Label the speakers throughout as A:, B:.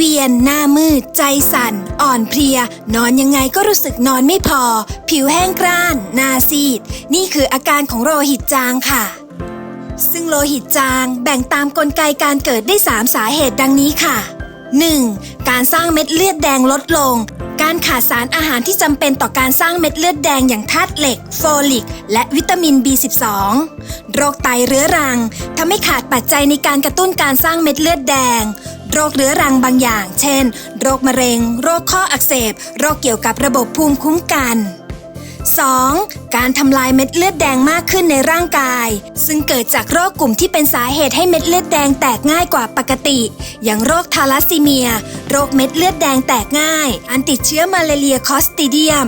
A: เวียน หน้ามืด ใจสั่น อ่อนเพลีย นอนยังไงก็รู้สึกนอนไม่พอ ผิวแห้งกร้าน หน้าซีด นี่คืออาการของโลหิตจางค่ะ ซึ่งโลหิตจางแบ่งตามกลไกการเกิดได้ 3 สาเหตุดังนี้ค่ะ 1. การสร้างเม็ดเลือดแดงลดลง การขาดสารอาหารที่จำเป็นต่อการสร้างเม็ดเลือดแดงอย่างธาตุเหล็ก โฟลิก และวิตามิน B12 โรคไตเรื้อรังทำให้ขาดปัจจัยในการกระตุ้นการสร้างเม็ดเลือดแดง โรคเรื้อรังบางอย่าง เช่น โรคมะเร็ง โรคข้ออักเสบ โรคเกี่ยวกับระบบภูมิคุ้มกัน 2. การทำลายเม็ดเลือดแดงมากขึ้นในร่างกาย ซึ่งเกิดจากโรคกลุ่มที่เป็นสาเหตุให้เม็ดเลือดแดงแตกง่ายกว่าปกติ อย่างโรคทาลัสซีเมีย โรคเม็ดเลือดแดงแตกง่าย อันติดเชื้อมาลาเรียคอสติเดียม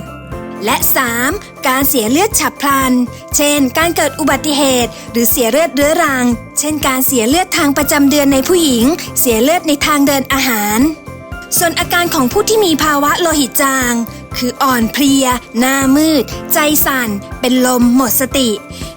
A: และ 3. การเสียเลือดฉับพลัน เช่น การเกิดอุบัติเหตุ หรือเสียเลือดเรื้อรัง เช่น การเสียเลือดทางประจำเดือนในผู้หญิง เสียเลือดในทางเดินอาหาร ส่วนอาการของผู้ที่มีภาวะโลหิตจาง คืออ่อนเพลีย หน้ามืด ใจสั่น เป็นลมหมดสติ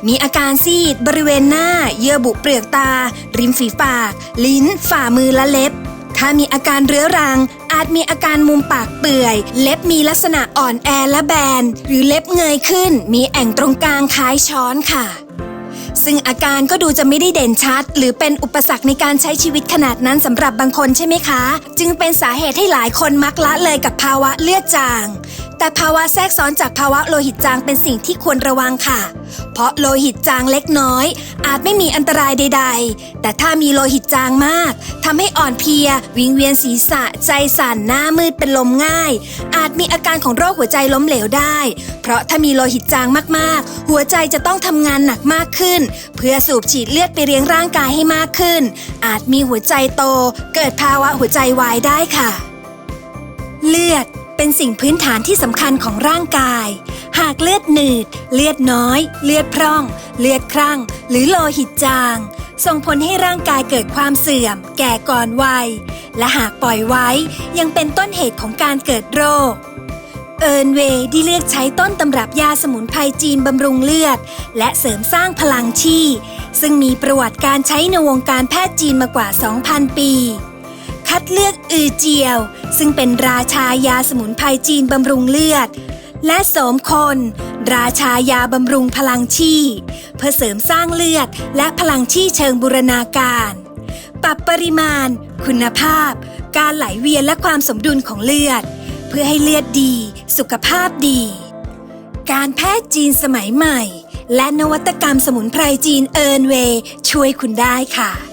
A: มีอาการซีด บริเวณหน้า เยื่อบุเปลือกตา ริมฝีปาก ลิ้น ฝ่ามือและเล็บ ถ้ามีอาการเรื้อรัง อาจมีอาการมุมปากเปื่อย เล็บมีลักษณะอ่อนแอและแบน หรือเล็บเงยขึ้น มีแอ่งตรงกลางคล้ายช้อนค่ะ ซึ่งอาการก็ดูจะไม่ได้เด่นชัด หรือเป็นอุปสรรคในการใช้ชีวิตขนาดนั้นสำหรับบางคนใช่ไหมคะ จึงเป็นสาเหตุให้หลายคนมักละเลยกับภาวะเลือดจาง แต่ภาวะแทรกซ้อนจากภาวะโลหิตจางเป็นสิ่งที่ควรระวังค่ะ เพราะโลหิตจางเล็กน้อย อาจไม่มีอันตรายใด ๆ แต่ถ้ามีโลหิตจางมากทำให้อ่อนเพลีย วิงเวียนศีรษะ ใจสั่นหน้ามืดเป็นลมง่าย อาจมีอาการของโรคหัวใจล้มเหลวได้ เพราะถ้ามีโลหิตจางมากๆ หัวใจจะต้องทำงานหนักมากขึ้น เพื่อสูบฉีดเลือดไปเลี้ยงร่างกายให้มากขึ้น อาจมีหัวใจโต เกิดภาวะหัวใจวายได้ค่ะ เลือด เป็นสิ่งพื้นฐานที่สำคัญของร่างกาย หากเลือดหนืด เลือดน้อย เลือดพร่อง เลือดครั่ง หรือโลหิตจาง ส่งผลให้ร่างกายเกิดความเสื่อม แก่ก่อนวัย และหากปล่อยไว้ยังเป็นต้นเหตุของการเกิดโรคเอิร์นเวย์ได้เลือกใช้ต้นตำรับยาสมุนไพรจีนบำรุงเลือด และเสริมสร้างพลังชีซึ่งมีประวัติการใช้ในวงการแพทย์จีนมากว่า 2,000 ปี คัดเลือกอือเจียว ซึ่งเป็นราชายาสมุนไพรจีนบำรุงเลือด และโสมคน ราชายาบำรุงพลังชีเพื่อเสริมสร้างเลือดและพลังชีเชิงบูรณาการ ปรับปริมาณ คุณภาพ การไหลเวียนและความสมดุลของเลือด เพื่อให้เลือดดี สุขภาพดี การแพทย์จีนสมัยใหม่ และนวัตกรรมสมุนไพรจีนเอิร์นเวช่วยคุณได้ค่ะ